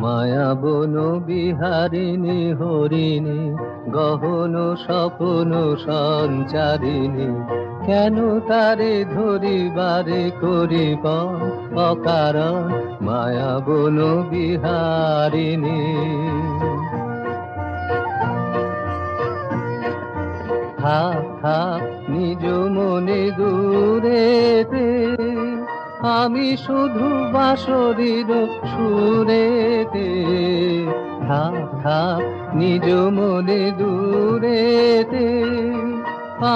মায়া বন বিহারিণী, হরিণী, গহন স্বপ্ন সঞ্চারিণী, কেন তারে ধরিবারে করিব অকারণ মায়া বন বিহারিণী? হা হা, নিজ মনে দূরেতে আমি শুধু বাঁশরীর সুরেতে থাক নিজ মনে দূরেতে।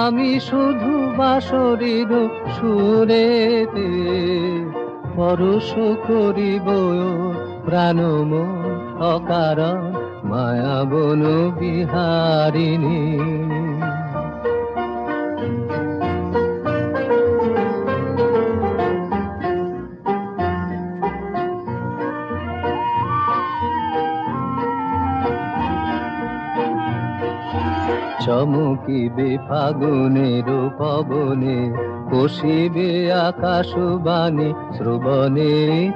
আমি শুধু বাঁশরীর সুরেতে, পরশ করিব প্রাণম অকারণ, মায়া বন বিহারিণী। চমকিবে ফাগুনের পবনে কষিবে আকাশবাণী শ্রবণে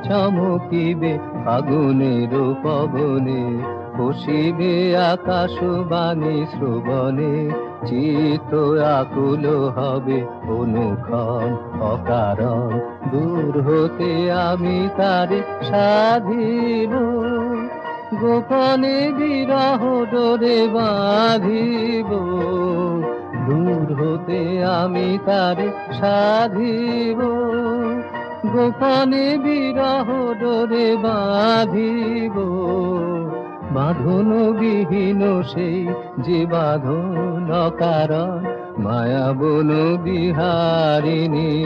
চমকিবে ফাগুনের পবনে কষিবে আকাশবাণী শ্রবণে চিত্ত আকুল হবে অনুক্ষণ অকারণ। দূর হতে আমি তারে সাধিব। গোপনে বিরহ ডোরে বাঁধিব। দূর হতে আমি তারে সাধিব। গোপনে বিরহ ডোরে বাঁধিব। বাঁধন বিহীন সেই যে বাঁধন কারণ মায়া বন বিহারিণী।